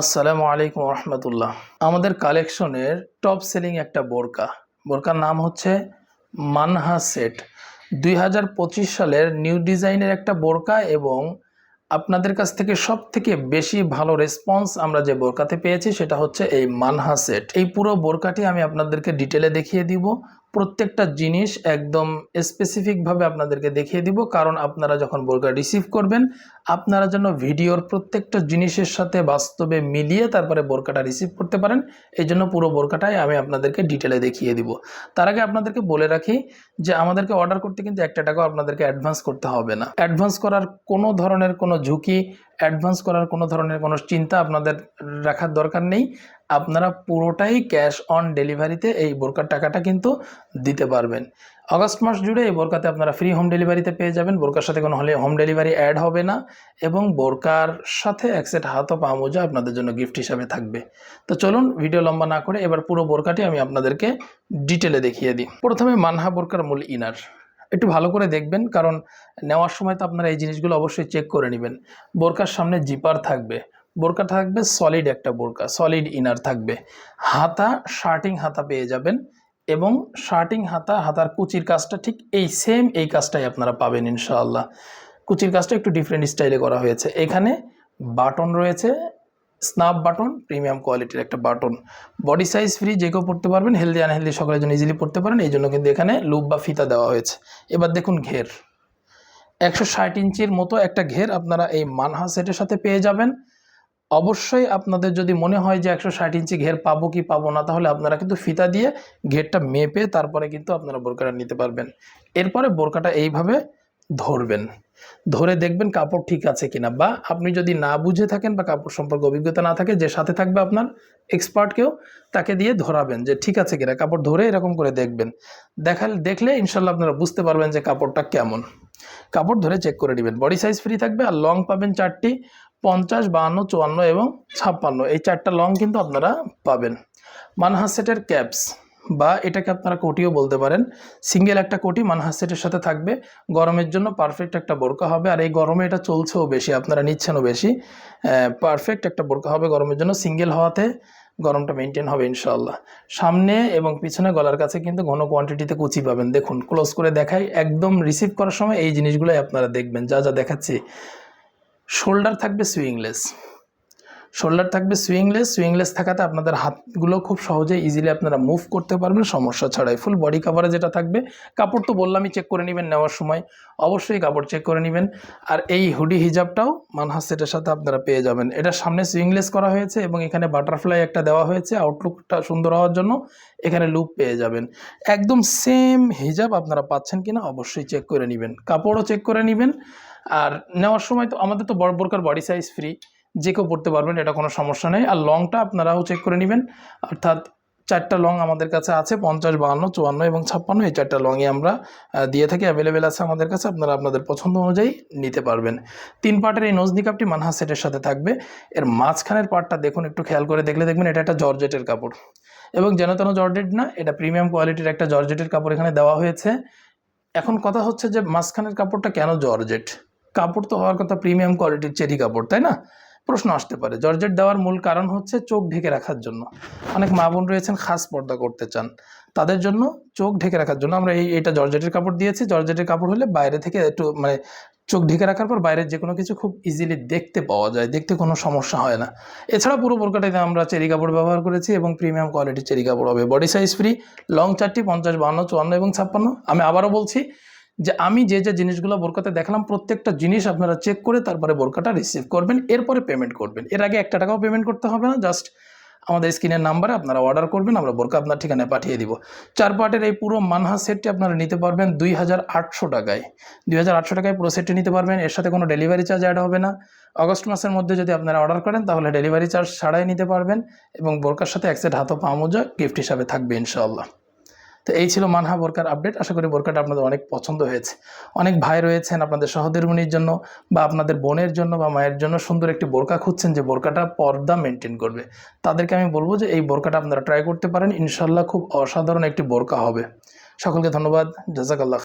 আসসালামু আলাইকুম রহমতুল্লাহ আমাদের কালেকশনের টপ সেলিং একটা বোরকা। বোরকার নাম হচ্ছে মানহা সেট। দুই হাজার পঁচিশ সালের নিউ ডিজাইনের একটা বোরকা এবং আপনাদের কাছ থেকে সব থেকে বেশি ভালো রেসপন্স আমরা যে বোরকাতে পেয়েছি সেটা হচ্ছে এই মানহা সেট। এই পুরো বোরকাটি আমি আপনাদেরকে ডিটেলে দেখিয়ে দিব। প্রত্যেকটা জিনিস একদম স্পেসিফিকভাবে আপনাদেরকে দেখিয়ে দিব। কারণ আপনারা যখন বোরকা রিসিভ করবেন, আপনারা যেন ভিডিওর প্রত্যেকটা জিনিসের সাথে বাস্তবে মিলিয়ে তারপরে বোরকাটা রিসিভ করতে পারেন। এই জন্য পুরো বোরকাটাই আমি আপনাদেরকে ডিটেলে দেখিয়ে দিব। তার আগে আপনাদেরকে বলে রাখি যে, আমাদেরকে অর্ডার করতে কিন্তু একটা টাকাও আপনাদেরকে অ্যাডভান্স করতে হবে না। অ্যাডভান্স করার কোনো ধরনের কোনো ঝুঁকি অ্যাডভান্স করার কোনো ধরনের কোনো চিন্তা আপনাদের রাখার দরকার নেই। আপনারা পুরোটাই ক্যাশ অন ডেলিভারিতে এই বোরকার টাকাটা কিন্তু দিতে পারবেন। আগস্ট মাস জুড়ে এই বোরকাতে আপনারা ফ্রি হোম ডেলিভারিতে পেয়ে যাবেন। বোরকার সাথে কোনো হলে হোম ডেলিভারি অ্যাড হবে না এবং বোরকার সাথে এক সেট হাত ও পা মোজা আপনাদের জন্য গিফট হিসাবে থাকবে। তো চলুন ভিডিও লম্বা না করে এবার পুরো বোরকাটি আমি আপনাদেরকে ডিটেলে দেখিয়ে দিই। প্রথমে মানহা বোরকার মূল ইনার একটু ভালো করে দেখবেন কারণ নেওয়ার সময় তো আপনারা এই জিনিসগুলো অবশ্যই চেক করে নেবেন। বোরকার সামনে জিপার থাকবে। বোরকা থাকবে সলিড একটা বোরকা সলিড ইনার থাকবে। হাতা শার্টিং হাতা পেয়ে যাবেন এবং শার্টিং হাতা, হাতার কুচির কাজটা ঠিক এই সেম এই কাজটাই আপনারা পাবেন ইনশাআল্লাহ। কুচির কাজটা একটু ডিফারেন্ট স্টাইলে করা হয়েছে। এখানে বাটন রয়েছে স্নাপ বাটন প্রিমিয়াম কোয়ালিটির একটা বাটন বডি সাইজ ফ্রি যে কেউ পড়তে পারবেন হেলদি আনহেলদি সকলের জন্য ইজিলি পড়তে পারেন, এই জন্য কিন্তু এখানে লুপ বা ফিতা দেওয়া হয়েছে। এবার দেখুন ঘের। একশো ষাট ইঞ্চির মতো একটা ঘের আপনারা এই মানহা সেটের সাথে পেয়ে যাবেন। অবশ্যই আপনাদের যদি মনে হয় যে একশো ষাট ইঞ্চি ঘের পাবো কি পাবো না, তাহলে আপনারা কিন্তু ফিতা দিয়ে ঘেরটা মেপে তারপরে কিন্তু আপনারা বোরকাটা নিতে পারবেন। এরপরে বোরকাটা এইভাবে ধরবেন। ধরে দেখবেন কাপড় ঠিক আছে কিনা বা আপনি যদি না বুঝে থাকেন বা কাপড় সম্পর্কে অভিজ্ঞতা না থাকে, যে সাথে থাকবে আপনার এক্সপার্টকেও তাকে দিয়ে ধরাবেন যে ঠিক আছে কিনা, কাপড় ধরে এরকম করে দেখবেন। দেখাল দেখলে ইনশাল্লাহ আপনারা বুঝতে পারবেন যে কাপড়টা কেমন। কাপড় ধরে চেক করে নেবেন। বডি সাইজ ফ্রি থাকবে আর লং পাবেন চারটি। পঞ্চাশ, বাহান্ন, চুয়ান্ন এবং ছাপ্পান্ন। এই চারটা লং কিন্তু আপনারা পাবেন। মানহাস সেটের ক্যাপস বা এটাকে আপনারা কোটিও বলতে পারেন। সিঙ্গেল একটা কোটি মানহাস সেটের সাথে থাকবে। গরমের জন্য পারফেক্ট একটা বোরকা হবে। আর এই গরমে এটা চলছেও বেশি, আপনারা নিচ্ছেনও বেশি। পারফেক্ট একটা বোরকা হবে গরমের জন্য। সিঙ্গেল হওয়াতে গরমটা মেনটেন হবে ইনশাল্লাহ সামনে এবং পিছনে গলার কাছে কিন্তু ঘন কোয়ান্টিটিতে কুচি পাবেন। দেখুন ক্লোজ করে দেখাই। একদম রিসিভ করার সময় এই জিনিসগুলোই আপনারা দেখবেন। যা যা দেখাচ্ছি। শোল্ডার থাকবে সুইংলেস। শোল্ডার থাকবে সুইংলেস সুইংলেস থাকাতে আপনাদের হাতগুলো খুব সহজে ইজিলি আপনারা মুভ করতে পারবেন, সমস্যা ছাড়াই। ফুল বডি কাভারে যেটা থাকবে, কাপড় তো বললামই চেক করে নেবেন নেওয়ার সময়, অবশ্যই কাপড় চেক করে নেবেন। আর এই হুডি হিজাবটাও মানহাস সেটের সাথে আপনারা পেয়ে যাবেন। এটা সামনে সুইংলেস করা হয়েছে এবং এখানে বাটারফ্লাই একটা দেওয়া হয়েছে আউটলুকটা সুন্দর হওয়ার জন্য এখানে লুপ পেয়ে যাবেন। একদম সেম হিজাব আপনারা পাচ্ছেন কিনা অবশ্যই চেক করে নেবেন। কাপড়ও চেক করে নেবেন। আর নেওয়ার সময় তো আমাদের তো বড় বোরকার বডি সাইজ ফ্রি যে কেউ পড়তে পারবেন, এটা কোনো সমস্যা নেই। আর লংটা আপনারাও চেক করে নেবেন। অর্থাৎ চারটা লং আমাদের কাছে আছে, পঞ্চাশ, বাহান্ন, চুয়ান্ন এবং ছাপ্পান্ন, এই চারটা লংই আমরা দিয়ে থাকি। অ্যাভেলেবেল আছে আমাদের কাছে, আপনারা আপনাদের পছন্দ অনুযায়ী নিতে পারবেন। তিন পার্টের এই নজনি কাপটি মানহা সেটের সাথে থাকবে। এর মাঝখানের পার্টটা দেখুন, একটু খেয়াল করে দেখলে দেখবেন এটা একটা জর্জেটের কাপড়। এবং যেন তেন জর্জেট না, এটা প্রিমিয়াম কোয়ালিটির একটা জর্জেটের কাপড় এখানে দেওয়া হয়েছে। এখন কথা হচ্ছে যে মাঝখানের কাপড়টা কেন জর্জেট? কাপড় তো হওয়ার কথা প্রিমিয়াম কোয়ালিটির চেরি কাপড়, তাই না? প্রশ্ন আসতে পারে। জর্জেট দেওয়ার মূল কারণ হচ্ছে চোখ ঢেকে রাখার জন্য। অনেক মা বোন রয়েছেন, খাস পর্দা করতে চান। তাদের জন্য চোখ ঢেকে রাখার জন্য আমরা এই, এটা জর্জেটের কাপড় দিয়েছি। জর্জেটের কাপড় হলে বাইরে থেকে একটু মানে চোখ ঢেকে রাখার পর বাইরের যে কোনো কিছু খুব ইজিলি দেখতে পাওয়া যায়। দেখতে কোনো সমস্যা হয় না। এছাড়া পুরো বোরকাটাতে আমরা চেরি কাপড় ব্যবহার করেছি এবং প্রিমিয়াম কোয়ালিটির চেরি কাপড় হবে। বডি সাইজ ফ্রি লং চারটি, পঞ্চাশ বান্ন চুয়ান্ন এবং ছাপ্পান্ন। আমি আবারও বলছি যে আমি যে যে জিনিসগুলো বোরকাতে দেখলাম, প্রত্যেকটা জিনিস আপনারা চেক করে তারপরে বোরকাটা রিসিভ করবেন, এরপরে পেমেন্ট করবেন। এর আগে একটা টাকাও পেমেন্ট করতে হবে না জাস্ট আমাদের স্ক্রিনের নাম্বারে আপনারা অর্ডার করবেন, আমরা বোরকা আপনার ঠিকানায় পাঠিয়ে দিব। চার পার্টের এই পুরো মানহা সেটটি আপনারা নিতে পারবেন দুই হাজার আটশো টাকায়। দুই হাজার আটশো টাকায় পুরো সেটটি নিতে পারবেন, এর সাথে কোনো ডেলিভারি চার্জ অ্যাড হবে না। আগস্ট মাসের মধ্যে যদি আপনারা অর্ডার করেন, তাহলে ডেলিভারি চার্জ ছাড়াই নিতে পারবেন এবং বোরকার সাথে এক সেট হাতও পামোজা গিফট হিসাবে থাকবে ইনশাআল্লাহ। তো এই ছিল মানহা বোরকার আপডেট আশা করি বোরকাটা আপনাদের অনেক পছন্দ হয়েছে। অনেক ভাই রয়েছেন আপনাদের সহধর্মিনীর জন্য বা আপনাদের বোনের জন্য বা মায়ের জন্য সুন্দর একটি বোরকা খুঁজছেন যে বোরকাটা পর্দা মেনটেন করবে। তাদেরকে আমি বলব যে এই বোরকাটা আপনারা ট্রাই করতে পারেন। ইনশাল্লাহ খুব অসাধারণ একটি বোরকা হবে। সকলকে ধন্যবাদ। জাজাকাল্লাহ